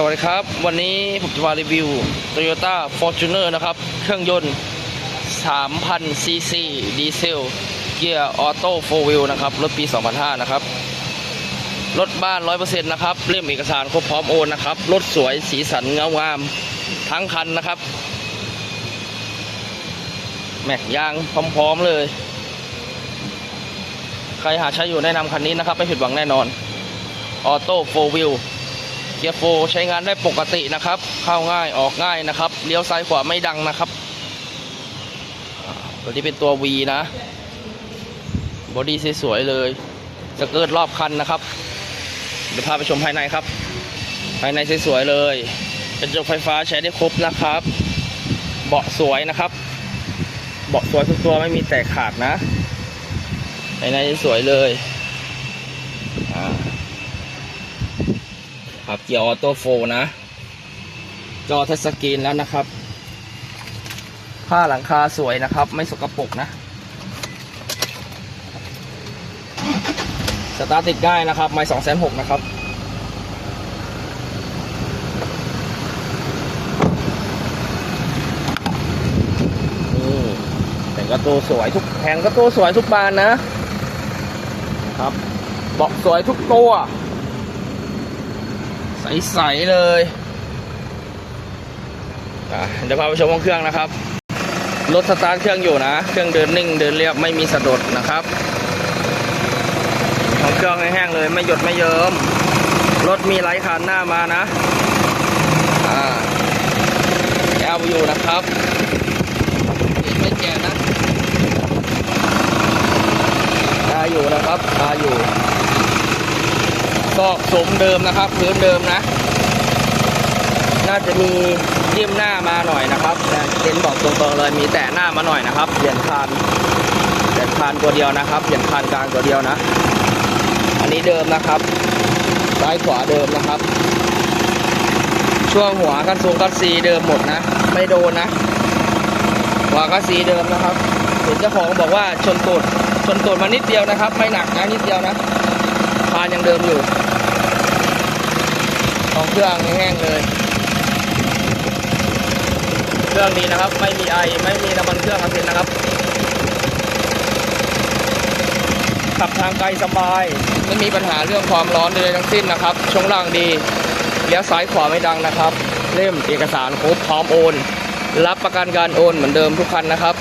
สวัสดีครับ วันนี้ผมจะมารีวิว Toyota Fortuner นะครับ เครื่องยนต์ 3,000 ซีซีดีเซล เกียร์ออโต้โฟวิลนะครับ รถปี 2005 นะครับ รถบ้าน 100%นะครับ เล่มเอกสารครบพร้อมโอนนะครับ รถสวยสีสันเงางาม ทั้งคันนะครับแม็กยางพร้อมๆเลย ใครหาใช้อยู่แนะนำคันนี้นะครับ ไม่ผิดหวังแน่นอนออโต้โฟวิล เกียร์โฟใช้งานได้ปกตินะครับ เข้าง่ายออกง่ายนะครับ เลี้ยวซ้ายขวาไม่ดังนะครับ ตัวนี้เป็นตัว V นะบอดี้สวยๆเลยสเกิร์ตรอบคันนะครับเดี๋ยวพาไปชมภายในครับ ภายในสวยๆเลยกระจกไฟฟ้าใช้ได้ครบนะครับ เบาะสวยนะครับ เบาะสวยทุกตัวไม่มีแตกขาดนะภายในสวยเลยอ่า ครับเกียร์ออโต้โฟนะ จอทัชสกรีนแล้วนะครับ ผ้าหลังคาสวยนะครับ ไม่สกปรกนะสตาร์ติดง่ายนะครับไม่สองแสนหกนะครับนี่แต่งกระตูสวยทุกแผงกระตูสวยทุกบานนะครับบาะสวยทุกตัว ใสๆเลยอะเดี๋ยวพาไปชมห้องเครื่องนะครับ รถสตาร์ทเครื่องอยู่นะ เครื่องเดินนิ่งเดินเรียบไม่มีสะดุดนะครับห้องเครื่องแห้งเลยไม่หยดไม่เยิ้มรถมีไลท์คันหน้ามานะแอลอยู่นะครับไม่แก่นะตาอยู่นะครับตาอยู่ ก็สมเดิมนะครับพื้นเดิมนะ น่าจะมีเยี่ยมหน้ามาหน่อยนะครับเต็นบอกตรงๆเลยมีแต่หน้ามาหน่อยนะครับเปลี่ยนคานเปลี่ยนคานตัวเดียวนะครับเปลี่ยนคานกลางตัวเดียวนะ อันนี้เดิมนะครับซ้ายขวาเดิมนะครับ ช่วงหัวกันสูงกันซีเดิมหมดนะ ไม่โดนนะหัวกันซีเดิมนะครับเห็นเจ้าของบอกว่าชนตูดชนตูดมานิดเดียวนะครับ ไม่หนักนะนิดเดียวนะ คานยังเดิมอยู่ของเครื่องแห้งๆเลย เครื่องนี้นะครับ ไม่มีไอ ไม่มีน้ำมันเครื่องทั้งสิ้นนะครับ ขับทางไกลสบาย ไม่มีปัญหาเรื่องความร้อนใดๆทั้งสิ้นนะครับ ช่วงล่างดี เลี้ยวซ้ายขวาไม่ดังนะครับ เล่มเอกสารครบพร้อมโอน รับประกันการโอนเหมือนเดิมทุกคันนะครับ